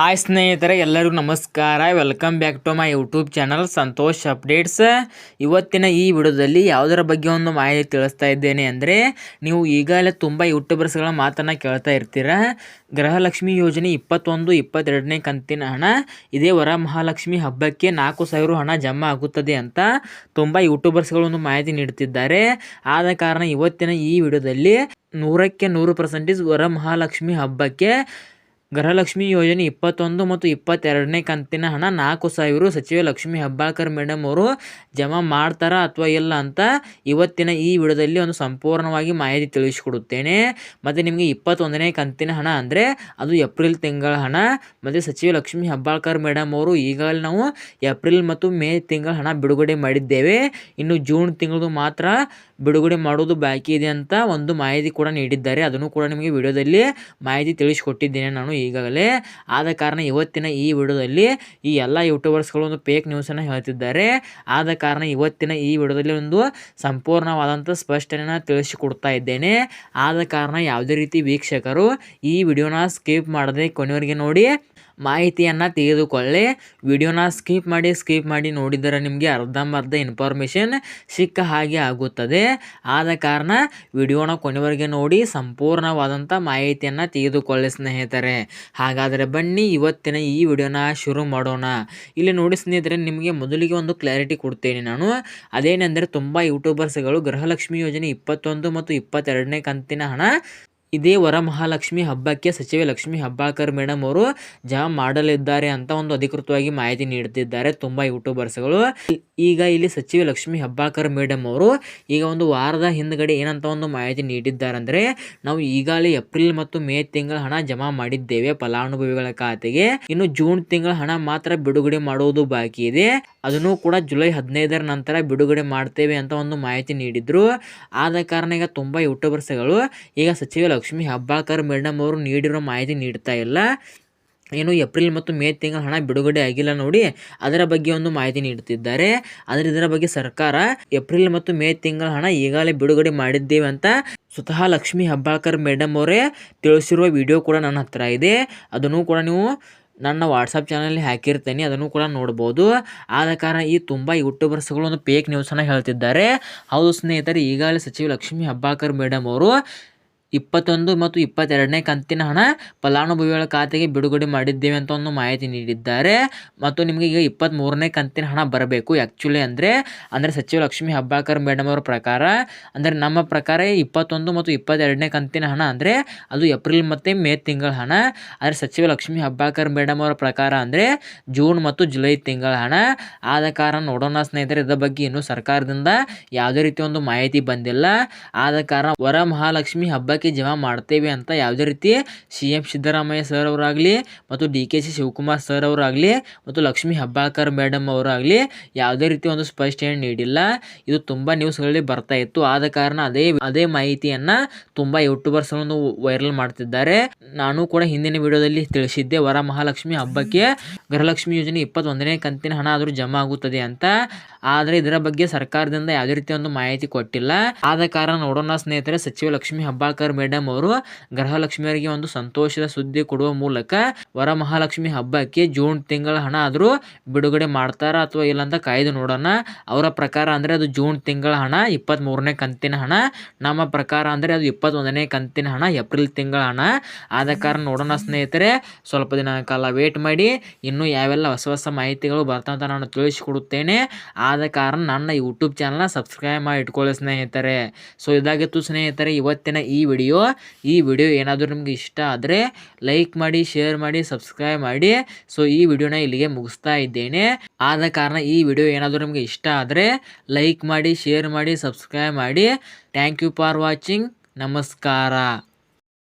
Hi ಸ್ನೇಹಿತರೆ, ಎಲ್ಲರಿಗೂ ನಮಸ್ಕಾರ. Welcome back to my YouTube channel Santosh updates ಇವತ್ತಿನ ಈ ವಿಡಿಯೋದಲ್ಲಿ ಯಾವುದರ ಬಗ್ಗೆ ಒಂದು ಮಾಹಿತಿ ತಿಳಿಸ್ತಾ ಇದ್ದೇನೆ ಅಂದರೆ, ನೀವು ಈಗಾಗಲೇ ತುಂಬ ಯೂಟ್ಯೂಬರ್ಸ್ಗಳ ಮಾತನ್ನು ಕೇಳ್ತಾ ಇರ್ತೀರ. ಗೃಹಲಕ್ಷ್ಮಿ ಯೋಜನೆ ಇಪ್ಪತ್ತೊಂದು, ಇಪ್ಪತ್ತೆರಡನೇ ಕಂತಿನ ಹಣ, ಇದೇ ವರ ಮಹಾಲಕ್ಷ್ಮಿ ಹಬ್ಬಕ್ಕೆ ನಾಲ್ಕು ಸಾವಿರ ಹಣ ಜಮಾ ಆಗುತ್ತದೆ ಅಂತ ತುಂಬ ಯೂಟ್ಯೂಬರ್ಸ್ಗಳು ಒಂದು ಮಾಹಿತಿ ನೀಡುತ್ತಿದ್ದಾರೆ. ಆದ ಕಾರಣ ಇವತ್ತಿನ ಈ ವಿಡಿಯೋದಲ್ಲಿ ನೂರಕ್ಕೆ ನೂರು ಪರ್ಸೆಂಟೇಜ್ ವರ ಮಹಾಲಕ್ಷ್ಮಿ ಹಬ್ಬಕ್ಕೆ ಗೃಹಲಕ್ಷ್ಮಿ ಯೋಜನೆ ಇಪ್ಪತ್ತೊಂದು ಮತ್ತು ಇಪ್ಪತ್ತೆರಡನೇ ಕಂತಿನ ಹಣ ನಾಲ್ಕು ಸಾವಿರ ಸಚಿವೆ ಲಕ್ಷ್ಮಿ ಹೆಬ್ಬಾಳ್ಕರ್ ಮೇಡಮ್ ಅವರು ಜಮಾ ಮಾಡ್ತಾರಾ ಅಥವಾ ಇಲ್ಲ ಅಂತ ಇವತ್ತಿನ ಈ ವಿಡಿಯೋದಲ್ಲಿ ಒಂದು ಸಂಪೂರ್ಣವಾಗಿ ಮಾಹಿತಿ ತಿಳಿಸಿಕೊಡುತ್ತೇನೆ. ಮತ್ತು ನಿಮಗೆ ಇಪ್ಪತ್ತೊಂದನೇ ಕಂತಿನ ಹಣ ಅಂದರೆ ಅದು ಏಪ್ರಿಲ್ ತಿಂಗಳ ಹಣ. ಮತ್ತು ಸಚಿವೆ ಲಕ್ಷ್ಮಿ ಹೆಬ್ಬಾಳ್ಕರ್ ಮೇಡಮ್ ಅವರು ಈಗಾಗಲೇ ನಾವು ಏಪ್ರಿಲ್ ಮತ್ತು ಮೇ ತಿಂಗಳ ಹಣ ಬಿಡುಗಡೆ ಮಾಡಿದ್ದೇವೆ. ಇನ್ನು ಜೂನ್ ತಿಂಗಳದು ಮಾತ್ರ ಬಿಡುಗಡೆ ಮಾಡೋದು ಬಾಕಿ ಇದೆ ಅಂತ ಒಂದು ಮಾಹಿತಿ ಕೂಡ ನೀಡಿದ್ದಾರೆ. ಅದನ್ನು ಕೂಡ ನಿಮಗೆ ವಿಡಿಯೋದಲ್ಲಿ ಮಾಹಿತಿ ತಿಳಿಸಿಕೊಟ್ಟಿದ್ದೇನೆ ನಾನು. ಈಗಾಗಲೇ ಆದ ಕಾರಣ ಇವತ್ತಿನ ಈ ವಿಡಿಯೋದಲ್ಲಿ ಈ ಎಲ್ಲ ಯೂಟ್ಯೂಬರ್ಸ್ಗಳು ಒಂದು ಫೇಕ್ ನ್ಯೂಸನ್ನು ಹೇಳ್ತಿದ್ದಾರೆ. ಆದ ಕಾರಣ ಇವತ್ತಿನ ಈ ವಿಡಿಯೋದಲ್ಲಿ ಒಂದು ಸಂಪೂರ್ಣವಾದಂಥ ಸ್ಪಷ್ಟನೆಯನ್ನು ತಿಳಿಸಿಕೊಡ್ತಾ ಇದ್ದೇನೆ. ಆದ ಕಾರಣ ಯಾವುದೇ ರೀತಿ ವೀಕ್ಷಕರು ಈ ವಿಡಿಯೋನ ಸ್ಕಿಪ್ ಮಾಡದೆ ಕೊನೆಯವರೆಗೆ ನೋಡಿ ಮಾಹಿತಿಯನ್ನು ತೆಗೆದುಕೊಳ್ಳಿ. ವಿಡಿಯೋನ ಸ್ಕಿಪ್ ಮಾಡಿ ಸ್ಕಿಪ್ ಮಾಡಿ ನೋಡಿದರೆ ನಿಮಗೆ ಅರ್ಧಂಬರ್ಧ ಇನ್ಫಾರ್ಮೇಷನ್ ಸಿಕ್ಕ ಹಾಗೆ ಆಗುತ್ತದೆ. ಆದ ಕಾರಣ ವಿಡಿಯೋನ ಕೊನೆವರೆಗೆ ನೋಡಿ, ಸಂಪೂರ್ಣವಾದಂಥ ಮಾಹಿತಿಯನ್ನು ತೆಗೆದುಕೊಳ್ಳಿ ಸ್ನೇಹಿತರೆ. ಹಾಗಾದರೆ ಬನ್ನಿ, ಇವತ್ತಿನ ಈ ವಿಡಿಯೋನ ಶುರು ಮಾಡೋಣ. ಇಲ್ಲಿ ನೋಡಿ ಸ್ನೇಹಿತರೆ, ನಿಮಗೆ ಮೊದಲಿಗೆ ಒಂದು ಕ್ಲಾರಿಟಿ ಕೊಡ್ತೇನೆ ನಾನು. ಅದೇನೆಂದರೆ, ತುಂಬ ಯೂಟ್ಯೂಬರ್ಸ್ಗಳು ಗೃಹಲಕ್ಷ್ಮಿ ಯೋಜನೆ ಇಪ್ಪತ್ತೊಂದು ಮತ್ತು ಇಪ್ಪತ್ತೆರಡನೇ ಕಂತಿನ ಹಣ ಇದೇ ವರಮಹಾಲಕ್ಷ್ಮಿ ಹಬ್ಬಕ್ಕೆ ಸಚಿವೆ ಲಕ್ಷ್ಮಿ ಹಬ್ಬಾಕರ್ ಮೇಡಮ್ ಅವರು ಜಮಾ ಮಾಡಲಿದ್ದಾರೆ ಅಂತ ಒಂದು ಅಧಿಕೃತವಾಗಿ ಮಾಹಿತಿ ನೀಡುತ್ತಿದ್ದಾರೆ ತುಂಬ ಯೂಟ್ಯೂಬರ್ಸ್ಗಳು. ಈಗ ಇಲ್ಲಿ ಸಚಿವೆ ಲಕ್ಷ್ಮಿ ಹಬ್ಬಾಕರ್ ಮೇಡಮ್ ಅವರು ಈಗ ಒಂದು ವಾರದ ಹಿಂದ್ಗಡೆ ಏನಂತ ಒಂದು ಮಾಹಿತಿ ನೀಡಿದ್ದಾರೆ ಅಂದರೆ ನಾವು ಈಗಾಗಲೇ ಏಪ್ರಿಲ್ ಮತ್ತು ಮೇ ತಿಂಗಳ ಹಣ ಜಮಾ ಮಾಡಿದ್ದೇವೆ ಫಲಾನುಭವಿಗಳ ಖಾತೆಗೆ. ಇನ್ನು ಜೂನ್ ತಿಂಗಳ ಹಣ ಮಾತ್ರ ಬಿಡುಗಡೆ ಮಾಡುವುದು ಬಾಕಿ ಇದೆ. ಅದನ್ನು ಕೂಡ ಜುಲೈ ಹದಿನೈದರ ನಂತರ ಬಿಡುಗಡೆ ಮಾಡ್ತೇವೆ ಅಂತ ಒಂದು ಮಾಹಿತಿ ನೀಡಿದ್ರು. ಆದ ಕಾರಣ ಈಗ ತುಂಬ ಯೂಟ್ಯೂಬರ್ಸ್ಗಳು ಈಗ ಸಚಿವ ಲಕ್ಷ್ಮಿ ಹೆಬ್ಬಾಳ್ಕರ್ ಮೇಡಮ್ ಅವರು ನೀಡಿರೋ ಮಾಹಿತಿ ನೀಡ್ತಾ ಇಲ್ಲ. ಏನು ಏಪ್ರಿಲ್ ಮತ್ತು ಮೇ ತಿಂಗಳ ಹಣ ಬಿಡುಗಡೆ ಆಗಿಲ್ಲ ನೋಡಿ ಅದರ ಬಗ್ಗೆ ಒಂದು ಮಾಹಿತಿ ನೀಡುತ್ತಿದ್ದಾರೆ. ಆದರೆ ಇದರ ಬಗ್ಗೆ ಸರ್ಕಾರ ಏಪ್ರಿಲ್ ಮತ್ತು ಮೇ ತಿಂಗಳ ಹಣ ಈಗಾಗಲೇ ಬಿಡುಗಡೆ ಮಾಡಿದ್ದೇವೆ ಅಂತ ಸ್ವತಃ ಲಕ್ಷ್ಮಿ ಹಬ್ಬಾಕರ್ ಮೇಡಮ್ ಅವರೇ ತಿಳಿಸಿರುವ ವಿಡಿಯೋ ಕೂಡ ನನ್ನ ಹತ್ರ ಇದೆ. ಅದನ್ನು ಕೂಡ ನೀವು ನನ್ನ ವಾಟ್ಸಪ್ ಚಾನಲ್ಲಿ ಹಾಕಿರ್ತೇನೆ, ಅದನ್ನು ಕೂಡ ನೋಡ್ಬೋದು. ಆದ ಕಾರಣ ಈ ತುಂಬ ಯೂಟ್ಯೂಬರ್ಸ್ಗಳು ಒಂದು ಪೇಕ್ ನ್ಯೂಸನ್ನು ಹೇಳ್ತಿದ್ದಾರೆ. ಹೌದು ಸ್ನೇಹಿತರೆ, ಈಗಾಗಲೇ ಸಚಿವ ಲಕ್ಷ್ಮಿ ಹಬ್ಬಾಕರ್ ಮೇಡಮ್ ಅವರು ಇಪ್ಪತ್ತೊಂದು ಮತ್ತು ಇಪ್ಪತ್ತೆರಡನೇ ಕಂತಿನ ಹಣ ಫಲಾನುಭವಿಗಳ ಖಾತೆಗೆ ಬಿಡುಗಡೆ ಮಾಡಿದ್ದೇವೆ ಅಂತ ಒಂದು ಮಾಹಿತಿ ನೀಡಿದ್ದಾರೆ. ಮತ್ತು ನಿಮಗೆ ಈಗ ಇಪ್ಪತ್ತ್ಮೂರನೇ ಕಂತಿನ ಹಣ ಬರಬೇಕು ಆ್ಯಕ್ಚುಲಿ ಅಂದರೆ ಅಂದರೆ ಸಚಿವ ಲಕ್ಷ್ಮಿ ಹೆಬ್ಬಾಳ್ಕರ್ ಮೇಡಮ್ ಅವರ ಪ್ರಕಾರ. ಅಂದರೆ ನಮ್ಮ ಪ್ರಕಾರ ಇಪ್ಪತ್ತೊಂದು ಮತ್ತು ಇಪ್ಪತ್ತೆರಡನೇ ಕಂತಿನ ಹಣ ಅಂದರೆ ಅದು ಏಪ್ರಿಲ್ ಮತ್ತು ಮೇ ತಿಂಗಳ ಹಣ. ಆದರೆ ಸಚಿವ ಲಕ್ಷ್ಮಿ ಹೆಬ್ಬಾಳ್ಕರ್ ಮೇಡಮ್ ಅವರ ಪ್ರಕಾರ ಅಂದರೆ ಜೂನ್ ಮತ್ತು ಜುಲೈ ತಿಂಗಳ ಹಣ. ಆದ ಕಾರಣ ನೋಡೋಣ ಸ್ನೇಹಿತರೆ, ಇದರ ಬಗ್ಗೆ ಇನ್ನೂ ಸರ್ಕಾರದಿಂದ ಯಾವುದೇ ರೀತಿ ಒಂದು ಮಾಹಿತಿ ಬಂದಿಲ್ಲ. ಆದ ಕಾರಣ ವರ ಮಹಾಲಕ್ಷ್ಮಿ ಹಬ್ಬ ಜಮಾ ಮಾಡ್ತೇವೆ ಅಂತ ಯಾವುದೇ ರೀತಿ ಸಿ ಎಂ ಸಿದ್ದರಾಮಯ್ಯ ಸರ್ ಅವರಾಗಲಿ ಮತ್ತು D K C Shivakumar sir ಅವರಾಗಲಿ ಮತ್ತು ಲಕ್ಷ್ಮೀ ಹೆಬ್ಬಾಳ್ಕರ್ ಮೇಡಮ್ ಅವರಾಗಲಿ ಯಾವುದೇ ರೀತಿ ಒಂದು ಸ್ಪಷ್ಟನೆ ನೀಡಿಲ್ಲ. ಇದು ತುಂಬ ನ್ಯೂಸ್ಗಳಲ್ಲಿ ಬರ್ತಾ ಇತ್ತು. ಆದ ಕಾರಣ ಅದೇ ಅದೇ ಮಾಹಿತಿಯನ್ನು ತುಂಬ ಯೂಟ್ಯೂಬರ್ಸ್ ವೈರಲ್ ಮಾಡ್ತಿದ್ದಾರೆ. ನಾನು ಕೂಡ ಹಿಂದಿನ ವಿಡಿಯೋದಲ್ಲಿ ತಿಳಿಸಿದ್ದೆ ವರ ಮಹಾಲಕ್ಷ್ಮಿ ಹಬ್ಬಕ್ಕೆ ಗೃಹಲಕ್ಷ್ಮಿ ಯೋಜನೆ ಇಪ್ಪತ್ತೊಂದನೇ ಕಂತಿನ ಹಣ ಆದರೂ ಜಮಾ ಆಗುತ್ತದೆ ಅಂತ. ಆದರೆ ಇದರ ಬಗ್ಗೆ ಸರ್ಕಾರದಿಂದ ಯಾವುದೇ ರೀತಿಯ ಒಂದು ಮಾಹಿತಿ ಕೊಟ್ಟಿಲ್ಲ. ಆದ ಕಾರಣ ನೋಡೋಣ ಸ್ನೇಹಿತರೆ, ಸಚಿವ ಲಕ್ಷ್ಮಿ ಹೆಬ್ಬಾಳ್ಕರ್ ಮೇಡಮ್ ಅವರು ಗೃಹಲಕ್ಷ್ಮಿಯರಿಗೆ ಒಂದು ಸಂತೋಷದ ಸುದ್ದಿ ಕೊಡುವ ಮೂಲಕ ವರಮಹಾಲಕ್ಷ್ಮಿ ಹಬ್ಬಕ್ಕೆ ಜೂನ್ ತಿಂಗಳ ಹಣ ಆದರೂ ಬಿಡುಗಡೆ ಮಾಡ್ತಾರ ಅಥವಾ ಇಲ್ಲ ಅಂತ ಕಾಯ್ದು ನೋಡೋಣ. ಅವರ ಪ್ರಕಾರ ಅಂದರೆ ಅದು ಜೂನ್ ತಿಂಗಳ ಹಣ ಇಪ್ಪತ್ತ್ ಕಂತಿನ ಹಣ. ನಮ್ಮ ಪ್ರಕಾರ ಅಂದರೆ ಅದು ಇಪ್ಪತ್ತೊಂದನೇ ಕಂತಿನ ಹಣ, ಏಪ್ರಿಲ್ ತಿಂಗಳ ಹಣ. ಆದ ಕಾರಣ ನೋಡೋಣ ಸ್ನೇಹಿತರೆ, ಸ್ವಲ್ಪ ದಿನ ಕಾಲ ವೇಟ್ ಮಾಡಿ. ಇನ್ನೂ ಯಾವೆಲ್ಲ ಹೊಸ ಹೊಸ ಮಾಹಿತಿಗಳು ಬರ್ತಂತ ನಾನು ತಿಳಿಸಿಕೊಡುತ್ತೇನೆ. ಆದ ಕಾರಣ ನನ್ನ ಯೂಟ್ಯೂಬ್ ಚಾನಲ್ನ ಸಬ್ಸ್ಕ್ರೈಬ್ ಮಾಡಿ ಇಟ್ಕೊಳ್ಳಿ ಸ್ನೇಹಿತರೆ. ಸೊ ಇದಾಗಿತ್ತು ಸ್ನೇಹಿತರೆ, ಇವತ್ತಿನ ಈ ವಿಡಿಯೋ. ಈ ವಿಡಿಯೋ ಏನಾದರೂ ನಿಮ್ಗೆ ಇಷ್ಟ ಆದರೆ ಲೈಕ್ ಮಾಡಿ ಶೇರ್ ಮಾಡಿ ಸಬ್ಸ್ಕ್ರೈಬ್ ಮಾಡಿ. ಸೊ ಈ ವಿಡಿಯೋನ ಇಲ್ಲಿಗೆ ಮುಗಿಸ್ತಾ ಇದ್ದೇನೆ. ಆದ ಕಾರಣ ಈ ವಿಡಿಯೋ ಏನಾದರೂ ನಿಮಗೆ ಇಷ್ಟ ಆದರೆ ಲೈಕ್ ಮಾಡಿ ಶೇರ್ ಮಾಡಿ ಸಬ್ಸ್ಕ್ರೈಬ್ ಮಾಡಿ. ಥ್ಯಾಂಕ್ ಯು ಫಾರ್ ವಾಚಿಂಗ್ ನಮಸ್ಕಾರ.